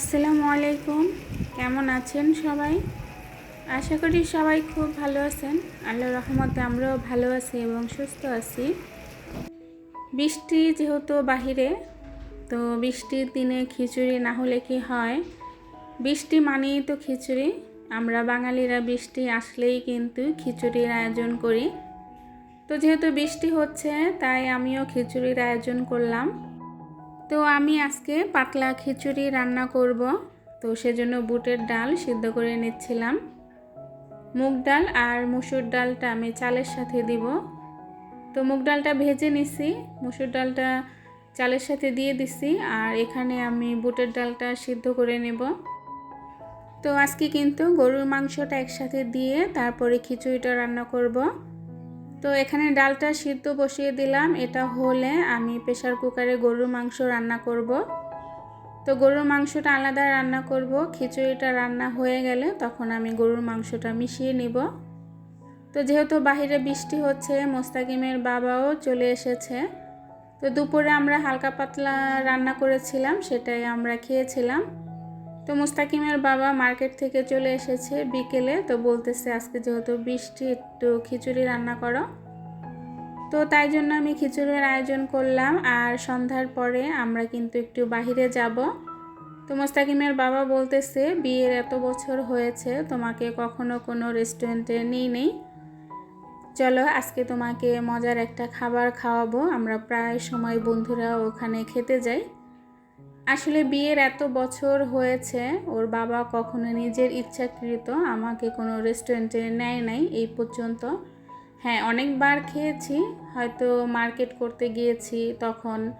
আসসালামু আলাইকুম। কেমন আছেন সবাই? আশা করি সবাই খুব ভালো আছেন। আল্লাহ রহমতে আমরাও ভালো আছি এবং সুস্থ আছি। বৃষ্টি যেহেতু বাহিরে, তো বৃষ্টির দিনে খিচুড়ি না হলে কি হয়? বৃষ্টি মানেই তো খিচুড়ি। আমরা বাঙালিরা বৃষ্টি আসলেই কিন্তু খিচুড়ির আয়োজন করি। তো যেহেতু বৃষ্টি হচ্ছে, তাই আমিও খিচুড়ির আয়োজন করলাম। তো আমি আজকে পাতলা খিচুড়ি রান্না করব। তো সেজন্য বুটের ডাল সিদ্ধ করে নিচ্ছিলাম। মুগ ডাল আর মুসুর ডালটা আমি চালের সাথে দিব। তো মুগ ডালটা ভেজে নিছি, মুসুর ডালটা চালের সাথে দিয়ে দিছি আর এখানে আমি বুটের ডালটা সিদ্ধ করে নেব। তো আজকে কিন্তু গরুর মাংসটা একসাথে দিয়ে তারপরে খিচুড়িটা রান্না করব। তো এখানে ডালটা সিদ্ধ বসিয়ে দিলাম। এটা হলে আমি প্রেশার কুকারে গরুর মাংস রান্না করব। তো গরুর মাংসটা আলাদা রান্না করব। খিচুড়িটা রান্না হয়ে গেলে তখন আমি গরুর মাংসটা মিশিয়ে নিব। তো যেহেতু বাহিরে বৃষ্টি হচ্ছে, মোস্তাকিমের বাবাও চলে এসেছে। তো দুপুরে আমরা হালকা পাতলা রান্না করেছিলাম, সেটাই আমরা খেয়েছিলাম। তো মুস্তাকিমের বাবা মার্কেট থেকে চলে এসেছে বিকেলে, তো বলতেছে, আজকে যেহেতু বৃষ্টি, একটু খিচুড়ি রান্না করো। তো তাই জন্য আমি খিচুড়ির আয়োজন করলাম, আর সন্ধ্যার পরে আমরা কিন্তু একটু বাহিরে যাব। তো মোস্তাকিমের বাবা বলতেছে, বিয়ের এত বছর হয়েছে, তোমাকে কখনো কোনো রেস্টুরেন্টে নিই নেই চলো, আজকে তোমাকে মজার একটা খাবার খাওয়াবো। আমরা প্রায় সময় বন্ধুরা ওখানে খেতে যাই। আসলে বিয়ের এত বছর হয়েছে, ওর বাবা কখনো নিজের ইচ্ছাকৃত আমাকে কোনো রেস্টুরেন্টে নেয় নাই এই পর্যন্ত। হ্যাঁ অনেকবার খেয়েছি, হয়তো মার্কেট করতে গিয়েছি তখন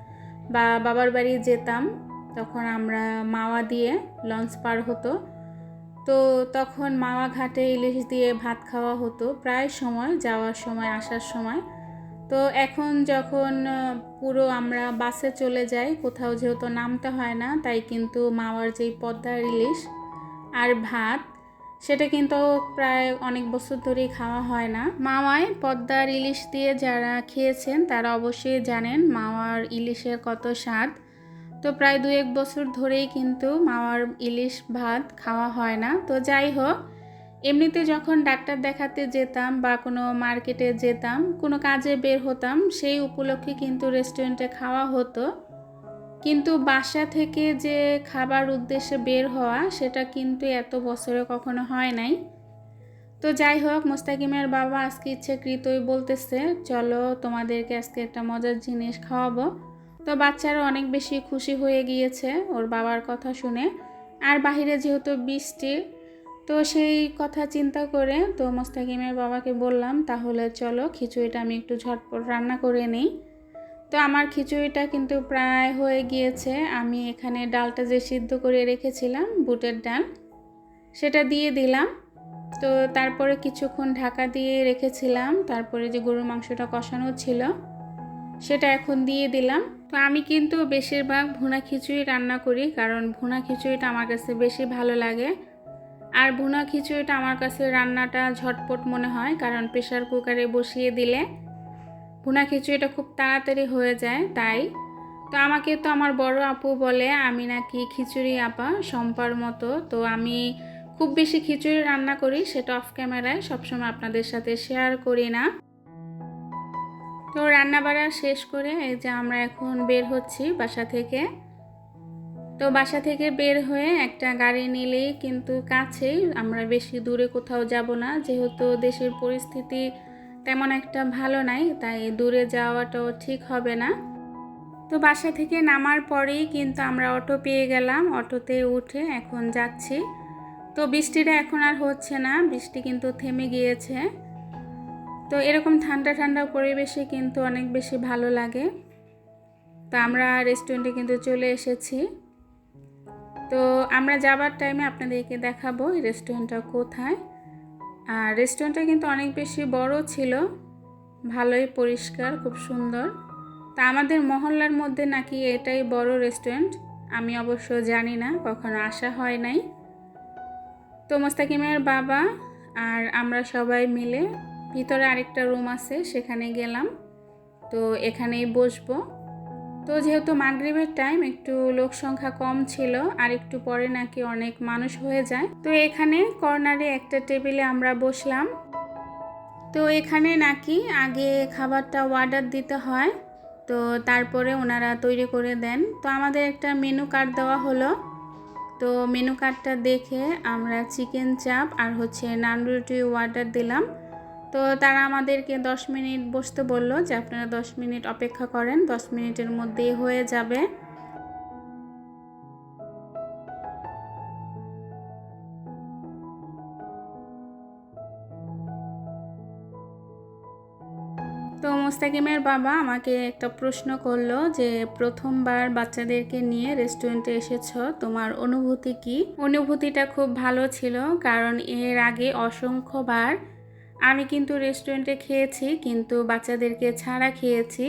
বা বাবার বাড়ি যেতাম, তখন আমরা মাওয়া দিয়ে লঞ্চ পার হতো। তো তখন মাওয়া ঘাটে ইলিশ দিয়ে ভাত খাওয়া হতো, প্রায় সময়, যাওয়ার সময়, আসার সময়। তো এখন যখন পুরো আমরা বাসে চলে যাই, কোথাও যেহেতু নামতে হয় না, তাই কিন্তু মাওয়ার যেই পদ্মার ইলিশ আর ভাত, সেটা কিন্তু প্রায় অনেক বছর ধরেই খাওয়া হয় না। মাওয়ায় পদ্মার ইলিশ দিয়ে যারা খেয়েছেন, তারা অবশ্যই জানেন মাওয়ার ইলিশের কত স্বাদ। তো প্রায় দু এক বছর ধরেই কিন্তু মাওয়ার ইলিশ ভাত খাওয়া হয় না। তো যাই হোক এমনিতে যখন ডাক্তার দেখাতে যেতাম বা কোনো মার্কেটে যেতাম, কোনো কাজে বের হতাম, সেই উপলক্ষে কিন্তু রেস্টুরেন্টে খাওয়া হতো। কিন্তু বাসা থেকে যে খাবার উদ্দেশ্যে বের হওয়া, সেটা কিন্তু এত বছরে কখনো হয় নাই। তো যাই হোক, মোস্তাকিমের বাবা আজকে ইচ্ছেকৃতই বলতেছে, চলো তোমাদেরকে আজকে একটা মজার জিনিস খাওয়াবো। তো বাচ্চারা অনেক বেশি খুশি হয়ে গিয়েছে ওর বাবার কথা শুনে। আর বাহিরে যেহেতু বৃষ্টি তো সেই কথা চিন্তা করে তো মোস্তাকিমের বাবাকে বললাম, তাহলে চলো খিচুড়িটা আমি একটু ঝটপট রান্না করে নিই। তো আমার খিচুড়িটা কিন্তু প্রায় হয়ে গিয়েছে। আমি এখানে ডালটা যে সিদ্ধ করে রেখেছিলাম, বুটের ডাল, সেটা দিয়ে দিলাম। তো তারপরে কিছুক্ষণ ঢাকা দিয়ে রেখেছিলাম। তারপরে যে গরুর মাংসটা কষানো ছিল, সেটা এখন দিয়ে দিলাম। তো আমি কিন্তু বেশিরভাগ ভুনা খিচুড়ি রান্না করি, কারণ ভুনা খিচুড়িটা আমার কাছে বেশি ভালো লাগে। আর ভুনা খিচুড়িটা আমার কাছে রান্নাটা ঝটপট মনে হয়, কারণ প্রেশার কুকারে বসিয়ে দিলে ভুনা খিচুড়িটা খুব তাড়াতাড়ি হয়ে যায়, তাই। তো আমাকে তো আমার বড় আপু বলে, আমি নাকি খিচুড়ি আপা সম্পার মতো। তো আমি খুব বেশি খিচুড়ি রান্না করি, সেটা অফ ক্যামেরায় সবসময় আপনাদের সাথে শেয়ার করি না। তো রান্না বাড়া শেষ করে এই যে আমরা এখন বের হচ্ছি বাসা থেকে। তো বাসা থেকে বের হয়ে একটা গাড়ি নিলেই কিন্তু কাছেই আমরা বেশি দূরে কোথাও যাব না। যেহেতু দেশের পরিস্থিতি তেমন একটা ভালো নাই, তাই দূরে যাওয়াটাও ঠিক হবে না। তো বাসা থেকে নামার পরেই কিন্তু আমরা অটো পেয়ে গেলাম। অটোতে উঠে এখন যাচ্ছি। তো বৃষ্টিটা এখন আর হচ্ছে না, বৃষ্টি কিন্তু থেমে গিয়েছে। তো এরকম ঠান্ডা ঠান্ডা পরিবেশে কিন্তু অনেক বেশি ভালো লাগে। তো আমরা রেস্টুরেন্টে কিন্তু চলে এসেছি। তো আমরা যাবার টাইমে আপনাদেরকে দেখাবো এই রেস্টুরেন্টটা কোথায়। আর রেস্টুরেন্টটা কিন্তু অনেক বেশি বড় ছিল, ভালোই পরিষ্কার, খুব সুন্দর। তা আমাদের মহল্লার মধ্যে নাকি এটাই বড় রেস্টুরেন্ট আমি অবশ্য জানি না, কখনো আসা হয় নাই। তো মোস্তাকিমের বাবা আর আমরা সবাই মিলে ভিতরে আরেকটা রুম আছে, সেখানে গেলাম। তো এখানেই বসবো। তো যেহেতু মাগরিবের টাইম একটু লোক সংখ্যা কম ছিল, আর একটু পরে নাকি অনেক মানুষ হয়ে যায়। তো এখানে কর্নারে একটা টেবিলে আমরা বসলাম। তো এখানে নাকি আগে খাবারটা অর্ডার দিতে হয়, তো তারপরে ওনারা তৈরি করে দেন। তো আমাদের একটা মেনু কার্ড দেওয়া হলো। তো মেনু কার্ডটা দেখে আমরা চিকেন চাপ আর হচ্ছে নান রুটি অর্ডার দিলাম। তো তারা আমাদেরকে দশ মিনিট বসতে বলল যে আপনারা দশ মিনিট অপেক্ষা করেন, দশ মিনিটের মধ্যেই হয়ে যাবে। তো মোস্তাকিমের বাবা আমাকে একটা প্রশ্ন করল যে, প্রথমবার বাচ্চাদেরকে নিয়ে রেস্টুরেন্টে এসেছ, তোমার অনুভূতি কি? অনুভূতিটা খুব ভালো ছিল, কারণ এর আগে অসংখ্যবার আমি কিন্তু রেস্টুরেন্টে খেয়েছি, কিন্তু বাচ্চাদেরকে ছাড়া খেয়েছি।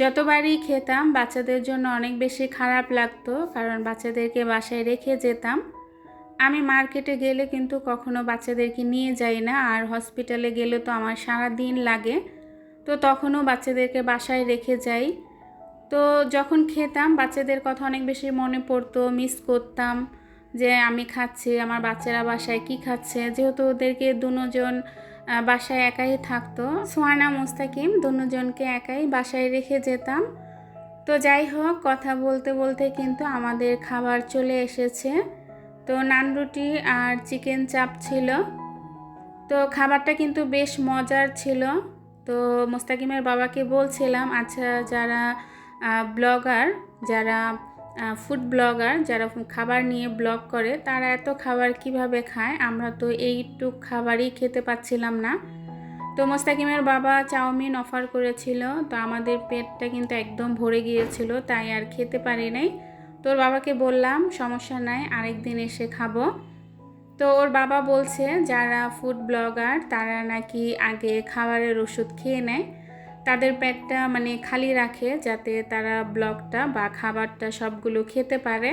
যতবারই খেতাম, বাচ্চাদের জন্য অনেক বেশি খারাপ লাগতো, কারণ বাচ্চাদেরকে বাসায় রেখে যেতাম। আমি মার্কেটে গেলে কিন্তু কখনো বাচ্চাদেরকে নিয়ে যাই না, আর হসপিটালে গেলে তো আমার সারা দিন লাগে। তো তখনও বাচ্চাদেরকে বাসায় রেখে যাই। তো যখন খেতাম, বাচ্চাদের কথা অনেক বেশি মনে পড়তো মিস করতাম যে আমি খাচ্ছি, আমার বাচ্চারা বাসায় কি খাচ্ছে। যেহেতু ওদেরকে দুজন বাসায় একাই থাকতো। সোহানা, মোস্তাকিম দুজনকে একাই বাসায় রেখে যেতাম। তো যাই হোক, কথা বলতে বলতে কিন্তু আমাদের খাবার চলে এসেছে। তো নান রুটি আর চিকেন চাপ ছিল। তো খাবারটা কিন্তু বেশ মজার ছিল। তো মোস্তাকিমের বাবাকে বলছিলাম আচ্ছা যারা ব্লগার, যারা ফুড ব্লগার যারা খাবার নিয়ে ব্লগ করে, তারা এত খাবার কীভাবে খায়? আমরা তো এইটুক খাবারই খেতে পাচ্ছিলাম না। তো মোস্তাকিমের বাবা চাউমিন অফার করেছিল, তো আমাদের পেটটা কিন্তু একদম ভরে গিয়েছিল, তাই আর খেতে পারি নাই। তোর বাবাকে বললাম, সমস্যা নাই, আরেকদিন এসে খাব। তো ওর বাবা বলছে, যারা ফুড ব্লগার তারা নাকি আগে খাবারের ওষুধ খেয়ে নেয়। তাদের পেটটা মানে খালি রাখে যাতে তারা ব্লগটা বা খাবারটা সবগুলো খেতে পারে।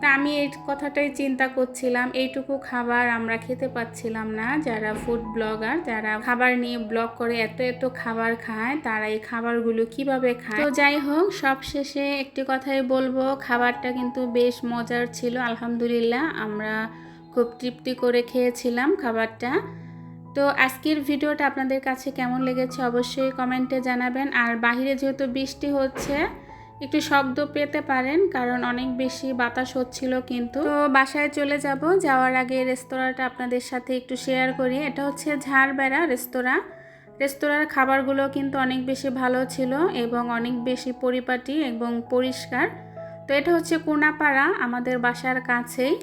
তা আমি এই কথাটাই চিন্তা করছিলাম, এইটুকু খাবার আমরা খেতে পাচ্ছিলাম না। যারা ফুড ব্লগার যারা খাবার নিয়ে ব্লগ করে, এত এত খাবার খায়, তারা এই খাবারগুলো কীভাবে খায়? তো যাই হোক, সব শেষে একটি কথাই বলব, খাবারটা কিন্তু বেশ মজার ছিল, আলহামদুলিল্লাহ। আমরা খুব তৃপ্তি করে খেয়েছিলাম খাবারটা। তো আজকের ভিডিওটা আপনাদের কাছে কেমন লেগেছে অবশ্যই কমেন্টে জানাবেন। আর বাহিরে যেহেতু বৃষ্টি হচ্ছে, একটু শব্দ পেতে পারেন, কারণ অনেক বেশি বাতাস হচ্ছিল কিন্তু। তো বাসায় চলে যাব, যাওয়ার আগে রেস্তোরাঁটা আপনাদের সাথে একটু শেয়ার করি। এটা হচ্ছে ঝাড়বেড়া রেস্তোরাঁ। রেস্তোরাঁর খাবারগুলো কিন্তু অনেক বেশি ভালো ছিল এবং অনেক বেশি পরিপাটি এবং পরিষ্কার। তো এটা হচ্ছে কোনাপাড়া, আমাদের বাসার কাছেই।